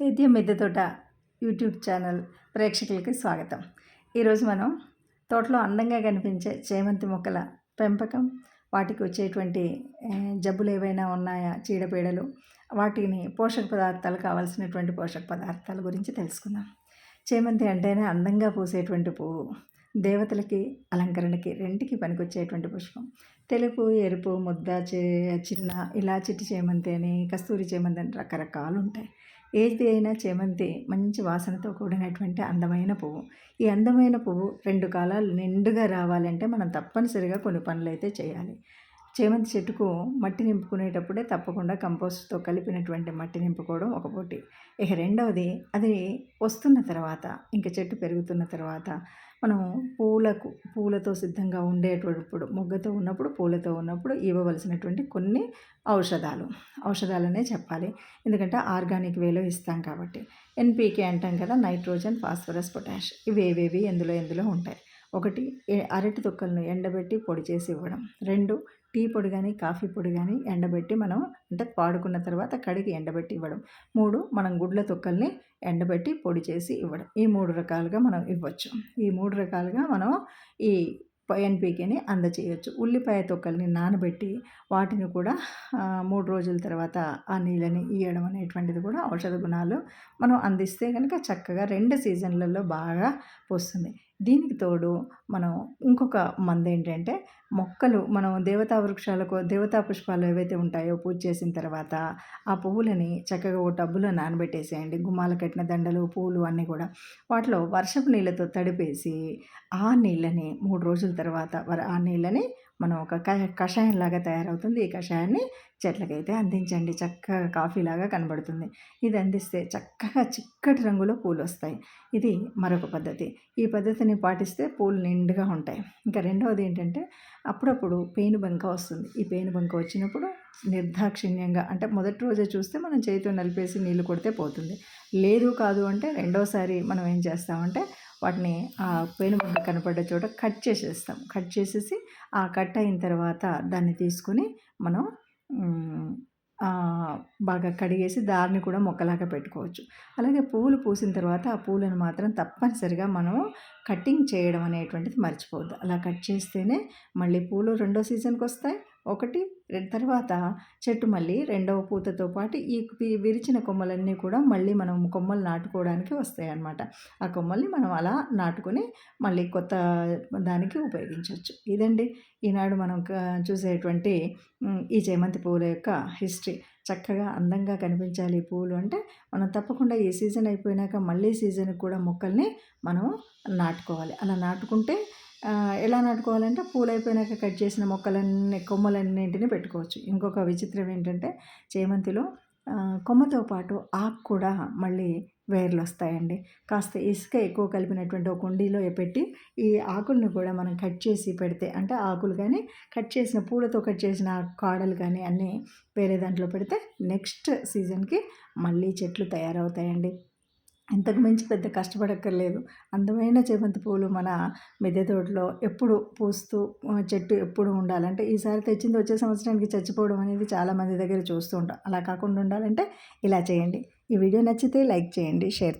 చైత్య మిద్దె తోట YouTube channel ప్రేక్షకులకి స్వాగతం. ఈరోజు మనం తోటలో అందంగా కనిపించే చేమంతి మొక్కల పెంపకం వాటికి వచ్చేటువంటి జబ్బులు ఏవైనా ఉన్నాయా చీడపీడలు వాటిని పోషక పదార్థాలు కావాల్సినటువంటి పోషక పదార్థాల గురించి తెలుసుకుందాం. చేమంతి అంటేనే అందంగా పూసేటువంటి పువ్వు. దేవతలకి అలంకరణకి రెంటికి పనికొచ్చేటువంటి పుష్పం. తెలుపు ఎరుపు ముద్ద చే చిన్న ఇలా చిట్టి చేమంతి అని కస్తూరి చేమంతి అని రకరకాలు ఉంటాయి ఏది అయినా చేమంతి మంచి వాసనతో కూడినటువంటి అందమైన పువ్వు. ఈ అందమైన పువ్వు రెండు కాలాలు నిండుగా రావాలంటే మనం తప్పనిసరిగా కొన్ని పనులు అయితే చేయాలి. చేమంతి చెట్టుకు మట్టి నింపుకునేటప్పుడే తప్పకుండా కంపోస్ట్తో కలిపినటువంటి మట్టి నింపుకోవడం ఒక పోటీ. ఇక రెండవది అది వస్తున్న తర్వాత ఇంకా చెట్టు పెరుగుతున్న తర్వాత మనం పూలకు పూలతో సిద్ధంగా ఉండేటప్పుడు మొగ్గతో ఉన్నప్పుడు పూలతో ఉన్నప్పుడు ఇవ్వవలసినటువంటి కొన్ని ఔషధాలు. ఔషధాలనే చెప్పాలి. ఎందుకంటే ఆర్గానిక్ వేలో ఇస్తాం కాబట్టి. ఎన్పీకే అంటాం కదా నైట్రోజన్ ఫాస్ఫరస్ పొటాష్ ఇవి ఏవేవి ఎందులో ఎందులో ఉంటాయి. ఒకటి అరటి తొక్కలను ఎండబెట్టి పొడి చేసి ఇవ్వడం. రెండు టీ పొడి కానీ కాఫీ పొడి కానీ ఎండబెట్టి మనం అంటే వాడుకున్న తర్వాత కడిగి ఎండబెట్టి ఇవ్వడం. మూడు మనం గుడ్ల తొక్కల్ని ఎండబెట్టి పొడి చేసి ఇవ్వడం. ఈ మూడు రకాలుగా మనం ఇవ్వచ్చు. ఈ మూడు రకాలుగా మనం ఈ ఎన్పికేని అందచేయచ్చు. ఉల్లిపాయ తొక్కల్ని నానబెట్టి వాటిని కూడా మూడు రోజుల తర్వాత ఆ నీళ్ళని ఇవ్వడం అనేటువంటిది కూడా ఔషధ గుణాలు మనం అందిస్తే కనుక చక్కగా రెండు సీజన్లలో బాగా పోస్తుంది. దీనికి తోడు మనం ఇంకొక మంది ఏంటంటే మొక్కలు మనం దేవతా వృక్షాలకు దేవతా పుష్పాలు ఏవైతే ఉంటాయో పూజ చేసిన తర్వాత ఆ పువ్వులని చక్కగా ఓ టబ్బులో నానబెట్టేసేయండి. గుమ్మాల కట్టిన దండలు పువ్వులు అన్నీ కూడా వాటిలో వర్షపు నీళ్ళతో తడిపేసి ఆ నీళ్ళని మూడు రోజుల తర్వాత వర ఆ నీళ్ళని మనం ఒక క కషాయం లాగా తయారవుతుంది. ఈ కషాయాన్ని చెట్లకైతే అందించండి. చక్కగా కాఫీ లాగా కనబడుతుంది. ఇది అందిస్తే చక్కగా చిక్కటి రంగులో పూలు వస్తాయి ఇది మరొక పద్ధతి. ఈ పద్ధతిని పాటిస్తే పూలు నిండుగా ఉంటాయి. ఇంకా రెండవది ఏంటంటే అప్పుడప్పుడు పేను బంక వస్తుంది. ఈ పేను బంక వచ్చినప్పుడు నిర్దాక్షిణ్యంగా అంటే మొదటి రోజే చూస్తే మనం చేతితో నలిపేసి నీళ్ళు కొడితే పోతుంది. లేదు కాదు అంటే రెండోసారి మనం ఏం చేస్తామంటే వాటిని ఆ పేనుబంక కనపడ్డ చోట కట్ చేసేస్తాం. కట్ చేసేసి ఆ కట్ అయిన తర్వాత దాన్ని తీసుకొని మనం బాగా కడిగేసి దారిని కూడా మొక్కలాగా పెట్టుకోవచ్చు. అలాగే పువ్వులు పూసిన తర్వాత ఆ పూలను మాత్రం తప్పనిసరిగా మనం కటింగ్ చేయడం అనేటువంటిది మర్చిపోవద్దు. అలా కట్ చేస్తేనే మళ్ళీ పూలు రెండో సీజన్కి వస్తాయి ఒకటి తర్వాత చెట్టు మళ్ళీ రెండవ పూతతో పాటు ఈ విరిచిన కొమ్మలన్నీ కూడా మళ్ళీ మనం కొమ్మలు నాటుకోవడానికి వస్తాయి అన్నమాట ఆ కొమ్మల్ని మనం అలా నాటుకొని మళ్ళీ కొత్త దానికి ఉపయోగించవచ్చు ఇదండి. ఈనాడు మనం చూసేటువంటి ఈ చేమంతి పువ్వుల యొక్క హిస్టరీ. చక్కగా అందంగా కనిపించాలి ఈ అంటే మనం తప్పకుండా ఈ సీజన్ అయిపోయినాక మళ్ళీ సీజన్కి కూడా మొక్కల్ని మనం నాటుకోవాలి. అలా నాటుకుంటే ఎలా నాటుకోవాలంటే పూలైపోయినాక కట్ చేసిన మొక్కలన్నీ కొమ్మలన్నింటినీ పెట్టుకోవచ్చు. ఇంకొక విచిత్రం ఏంటంటే చేమంతిలో కొమ్మతో పాటు ఆకు కూడా మళ్ళీ వేర్లు వస్తాయండి కాస్త ఇసుక ఎక్కువ కలిపినటువంటి ఒక కుండీలో పెట్టి ఈ ఆకుల్ని కూడా మనం కట్ చేసి పెడితే అంటే ఆకులు కానీ కట్ చేసిన పూలతో కట్ చేసిన కాడలు కానీ అన్నీ వేరే దాంట్లో పెడితే నెక్స్ట్ సీజన్కి మళ్ళీ చెట్లు తయారవుతాయండి. ఇంతకు మించి పెద్ద కష్టపడక్కర్లేదు. అందమైన చేమంతి పూలు మన మిద్దె తోటలో ఎప్పుడు పూస్తూ చెట్టు ఎప్పుడు ఉండాలంటే ఈసారి తెచ్చింది వచ్చే సంవత్సరానికి చచ్చిపోవడం అనేది చాలామంది దగ్గర చూస్తూ ఉంటాం. అలా కాకుండా ఉండాలంటే ఇలా చేయండి. ఈ వీడియో నచ్చితే లైక్ చేయండి షేర్